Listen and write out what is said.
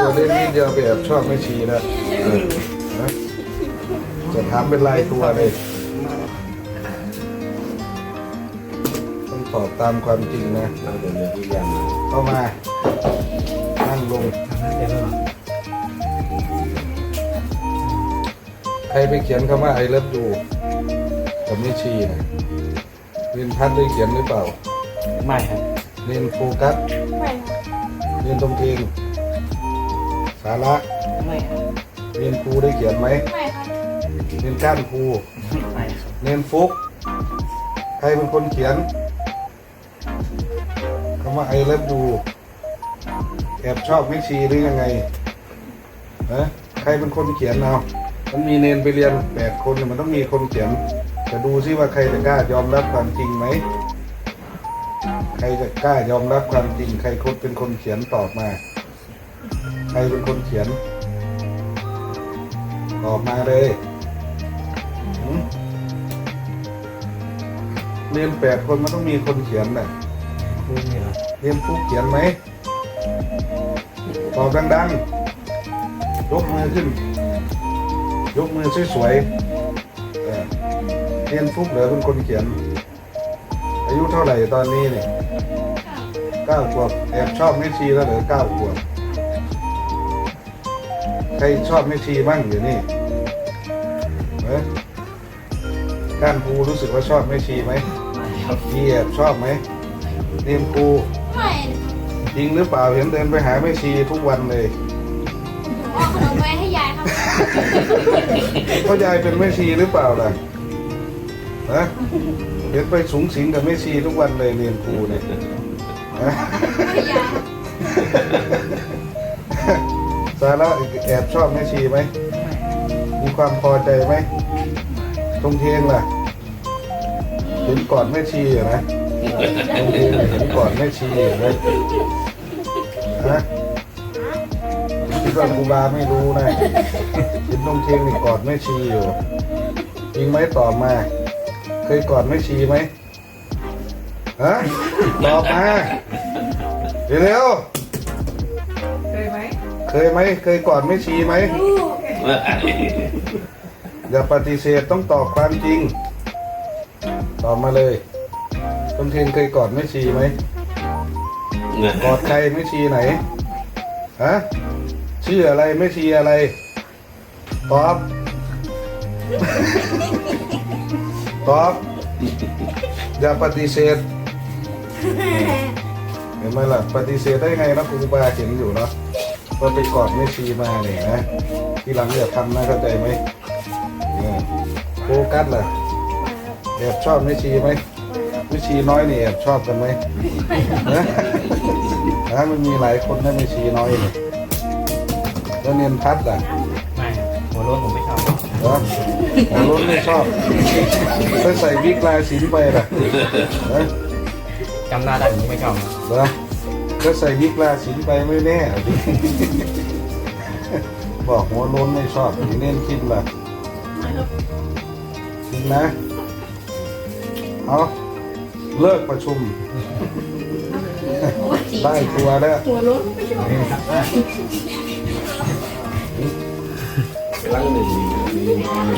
ตัวเล็กนิดเดียวไปแอบชอบไม่ชีนะนะจะถามเป็นลายตัวเลยต้องตอบตามความจริงนะเราเดินเรือที่ยังเข้ามา นั่งลงเดี๋ยวไม่หรอใครไปเขียนคำว่าไอเลิฟยูกับไม่ชีนะเรียนพัดได้เขียนหรือเปล่า ไม่ครับเรียนโฟกัสไม่ครับ เรียนตรงเองสาระไม่ครับเรียนครูได้เขียนไหมไม่ครับเรียนก้านครูไม่ครับเรียนฟุก ใครเป็นคนเขียนคำว่าไอเลิฟยูแอบชอบไม่ชีหรือยังไงนะใครเป็นคนเขียนเอามันมีเนนไปเรียนแปดคนเนี่ยมันต้องมีคนเขียนจะดูซิว่าใครจะกล้ายอมรับความจริงไหม ใครจะกล้ายอมรับความจริง ใครคนเป็นคนเขียนตอบมา ใครเป็นคนเขียน ตอบมาเลยเรียนแปดคนมันต้องมีคนเขียนน่ะพูดนี่เหรอเรียนผู้เขียนไหมตอบดังๆ ยกมือขึ้น ยกมือสวยๆเรียนฟุกเหรอเป็นคนเขียน ยุเท่าไหร่ตอนนี้เนี่ยเก้าขวบแอบชอบแม่ชีแล้วเหรอเก้าขวบใครชอบแม่ชีบ้างเดี๋ยวนี้เอ้ยก้านภูรู้สึกว่าชอบแม่ชีไหมไม่ครับพี่แอบชอบไหมเรียนครูไม่จริงหรือเปล่าเห็นเดินไปหาแม่ชีทุกวันเลยเอาขนมไปให้ยายครับพ่อยายเป็นแม่ชีหรือเปล่าล่ะ นะเห็นไปสูงสิงกับแม่ชีทุกวันเลยเรียนครูเนี่ยนะให้ยารับสาระแอบชอบแม่ชีไหม มีความพอใจไหม ตรงเทงล่ะเห็นก่อนแม่ชีเหรอนะตรงเทงเห็นก่อนแม่ชีเหรอนะฮะคิดว่าครูบาไม่รู้นะเห็นตรงเทงนี่กอดแม่ชีอยู่จริงไหมตอบมา เคยกอดแม่ชีไหมฮะตอบมาเร็วๆเคยไหมเคยไหมเคยกอดแม่ชีไหมอย่าปฏิเสธต้องตอบความจริง ตอบมาเลยต้นเทนเคยกอดแม่ชีไหม กอดใครแม่ชีไหน ฮะ ชื่ออะไรแม่ชีอะไร ตอบ ตอบอย่าปฏิเสธเห็นไหมล่ะปฏิเสธได้ไงนะครูบาเห็นอยู่เนาะว่าไปกอดแม่ชีมาเนี่ยนะ ที่หลังอย่าทำนะเข้าใจไหมเนี่ยโฟกัสล่ะแอบชอบแม่ชีไหมแม่ชีน้อยนี่แอบชอบกันไหมนะนะมันมีหลายคนนะแม่ชีน้อยเนี่ยแล้วเนียนพัดล่ะไม่หัวโล้นผมไม่ชอบ เหรอของรุ่นไม่ชอบไปใส่วิกลายสินไปล่ะนะจำหน้าได้ผมไม่ชอบนะเหรอก็ใส่วิกลาสินไปไม่แน่ดิบอกหัวโล้นไม่ชอบเน้นคิดล่ะจริงนะ เอาเลิกประชุม ได้ตัวแล้วหัวรถไม่ชอบ Sei lá, meu